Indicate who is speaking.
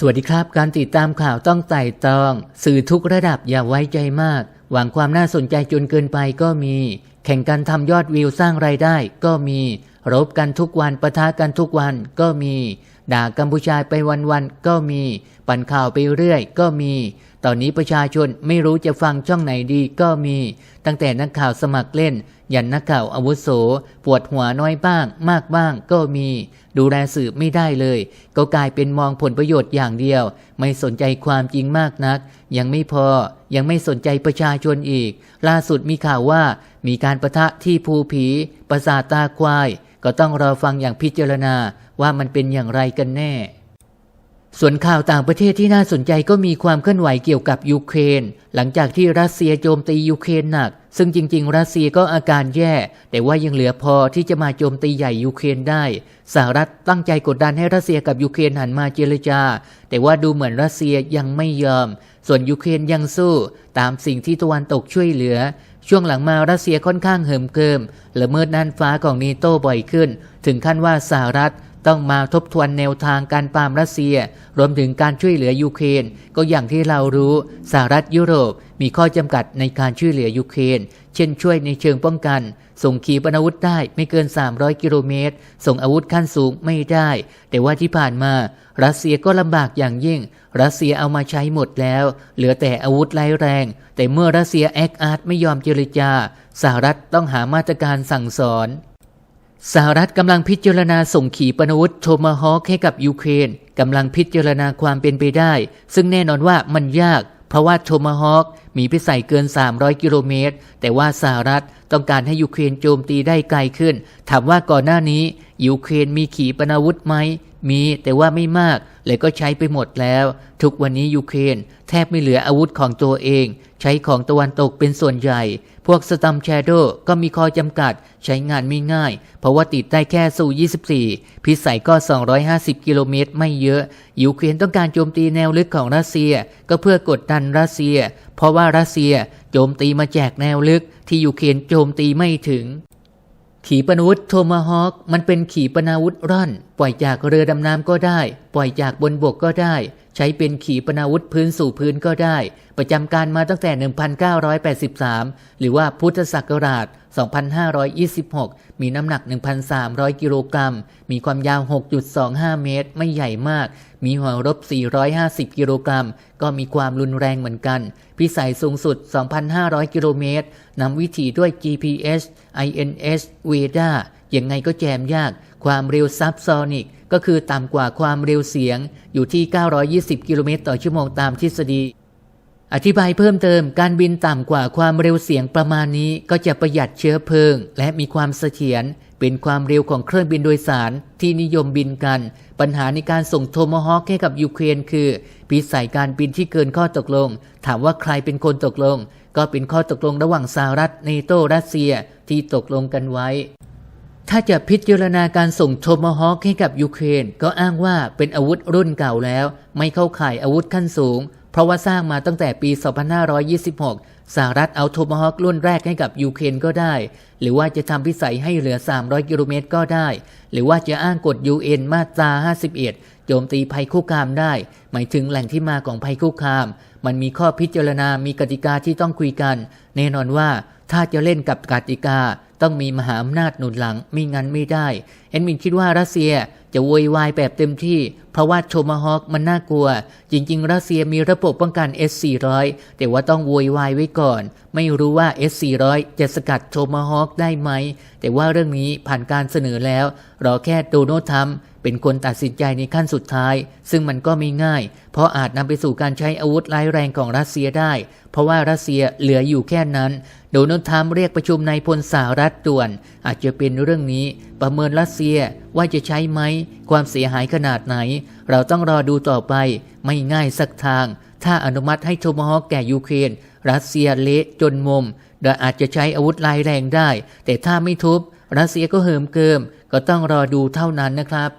Speaker 1: สวัสดีครับ การติดตามข่าวต้องไต่ตอง สื่อทุกระดับอย่าไว้ใจมาก หวังความน่าสนใจจนเกินไปก็มี แข่งกันทำยอดวิวสร้างไรายได้ก็มี รบกันทุกวันปะทะกันทุกวันก็มี ด่ากัมพูชาไปวันๆก็มี ปั่นข่าวไปเรื่อยก็มี ตอนนี้ประชาชนไม่รู้จะฟังช่องไหนดีก็มี ตั้งแต่นักข่าวสมัครเล่น ยันนักข่าวอาวุโส ปวดหัวน้อยบ้าง มากบ้างก็มี ดูแลสื่อไม่ได้เลย ก็กลายเป็นมองผลประโยชน์อย่างเดียว ไม่สนใจความจริงมากนัก ยังไม่พอ ยังไม่สนใจประชาชนอีก ล่าสุดมีข่าวว่า มีการประทะที่ภูผี ประสาทตาควาย ก็ต้องรอฟังอย่างพิจารณาว่ามันเป็นอย่างไรกันแน่ ส่วนข่าวต่างประเทศที่น่าสนใจก็มีความเคลื่อนไหวเกี่ยวกับยูเครน หลังจากที่รัสเซียโจมตียูเครนหนัก ซึ่งจริง ๆ รัสเซียก็อาการแย่ แต่ว่ายังเหลือพอที่จะมาโจมตีใหญ่ยูเครนได้สหรัฐตั้งใจกดดันให้รัสเซียกับยูเครนหันมาเจรจา แต่ว่าดูเหมือนรัสเซียยังไม่ยอม ส่วนยูเครนยังสู้ ตามสิ่งที่ตะวันตกช่วยเหลือ ช่วงหลังมารัสเซียค่อนข้างเหิมเกิมละเมิดน่านฟ้าของนีโต้บ่อยขึ้น ถึงขั้นว่าสหรัฐ ต้องมาทบทวนแนวทางการปรามรัสเซีย รวมถึงการช่วยเหลือยูเครน ก็อย่างที่เรารู้สหรัฐยุโรปมีข้อจำกัดในการช่วยเหลือยูเครน เช่นช่วยในเชิงป้องกัน ส่งขีปนาวุธได้ไม่เกิน 300 กิโลเมตร ส่งอาวุธขั้นสูงไม่ได้ แต่ว่าที่ผ่านมารัสเซียก็ลำบากอย่างยิ่ง รัสเซียเอามาใช้หมดแล้ว เหลือแต่อาวุธไร้แรง แต่เมื่อรัสเซียแอคอาร์ตไม่ยอมเจรจาสหรัฐต้องหามาตรการสั่งสอน สหรัฐกำลังพิจารณาส่งขีปนาวุธโทมาฮอคให้กับยูเครนกำลังพิจารณาความเป็นไปได้ ซึ่งแน่นอนว่ามันยาก เพราะว่าโทมาฮอคมีพิสัยเกิน 300 กิโลเมตร แต่ว่าสหรัฐต้องการให้ยูเครนโจมตีได้ไกลขึ้น ถามว่าก่อนหน้านี้ยูเครนมีขีปนาวุธไหม มีแต่ว่าไม่มากเลยก็ใช้ไปหมดแล้ว ทุกวันนี้ยูเครนแทบไม่เหลืออาวุธของตัวเอง ใช้ของตะวันตกเป็นส่วนใหญ่ พวกสตัมแชโดก็มีข้อจำกัด ใช้งานไม่ง่าย เพราะว่าติดได้แค่สู่ 24 พิสัยก็ 250 กิโลเมตรไม่เยอะ ยูเครนต้องการโจมตีแนวลึกของรัสเซีย ก็เพื่อกดดันรัสเซีย เพราะว่ารัสเซียโจมตีมาแจกแนวลึกที่ยูเครนโจมตีไม่ถึง ขีปนาวุธโทมาฮอคมันเป็นขีปนาวุธร่อน ปล่อยจากเรือดำน้ำก็ได้ ปล่อยจากบนบกก็ได้ ใช้เป็นขีปนาวุธพื้นสู่พื้นก็ได้ ประจำการมาตั้งแต่ 1983 หรือว่าพุทธศักราช 2526 มีน้ำหนัก 1,300 กิโลกรัม มีความยาว 6.25 เมตร ไม่ใหญ่มาก มีหัวรบ 450 กิโลกรัม ก็มีความรุนแรงเหมือนกัน พิสัยสูงสุด 2,500 กิโลเมตร นำวิถีด้วย GPS INS VEDA ยังไงก็แจมยาก ความเร็วซับซอนิกก็คือต่ำกว่าความเร็วเสียง อยู่ที่ 920 กิโลเมตรต่อชั่วโมงตามทฤษฎี อธิบายเพิ่มเติมการบินต่ำกว่าความเร็วเสียงประมาณนี้ก็จะประหยัดเชื้อเพลิง และมีความเสถียรเป็นความเร็วของเครื่องบินโดยสารที่นิยมบินกัน ปัญหาในการส่งโทมฮอคให้กับยูเครนคือพิสัยการบินที่เกินข้อตกลง ถามว่าใครเป็นคนตกลง ก็เป็นข้อตกลงระหว่างสหรัฐเนโตรัสเซียที่ตกลงกันไว้ ถ้าจะพิจารณาการส่งโทมฮอคให้กับยูเครน ก็อ้างว่าเป็นอาวุธรุ่นเก่าแล้ว ไม่เข้าข่ายอาวุธขั้นสูง เพราะว่าสร้างมาตั้งแต่ปี 2526 สหรัฐเอาโทมาฮอครุ่นแรกให้กับยูเครนก็ได้ หรือว่าจะทำพิสัยให้เหลือ 300 กิโลเมตรก็ได้ หรือว่าจะอ้างกฎ UN มาตรา 51 โจมตีภัยคุกคามได้ หมายถึงแหล่งที่มาของภัยคุกคาม มันมีข้อพิจารณา มีกติกาที่ต้องคุยกัน แน่นอนว่าถ้าจะเล่นกับกติกาต้องมีมหาอำนาจหนุนหลังไม่งั้นไม่ได้ เอ็นมินคิดว่ารัสเซีย จะโวยวายแบบเต็มที่ เพราะว่าโชมาฮอคมันน่ากลัว จริง ๆ รัสเซียมีระบบป้องกัน S400 แต่ว่าต้องโวยวายไว้ก่อน ไม่รู้ว่า S400 จะสกัดโชมาฮอคได้ไหม แต่ว่าเรื่องนี้ผ่านการเสนอแล้ว รอแค่โดนัลด์ทรัมป์ เป็นคนตัดสินใจในขั้นสุดท้าย ซึ่งมันก็ไม่ง่าย เพราะอาจนำไปสู่การใช้อาวุธร้ายแรงของรัสเซียได้ เพราะว่ารัสเซียเหลืออยู่แค่นั้น โดนัลด์ทรัมป์เรียกประชุมนายพลสหรัฐด่วน อาจจะเป็นเรื่องนี้ ประเมินรัสเซียว่าจะใช้ไหม ความเสียหายขนาดไหน เราต้องรอดูต่อไป ไม่ง่ายสักทาง ถ้าอนุมัติให้โทมฮอคแก่ยูเครน รัสเซียเละจนมุมโดยอาจจะใช้อาวุธร้ายแรงได้ แต่ถ้าไม่ทุบรัสเซียก็เหิมเกิม ก็ต้องรอดูเท่านั้นนะครับ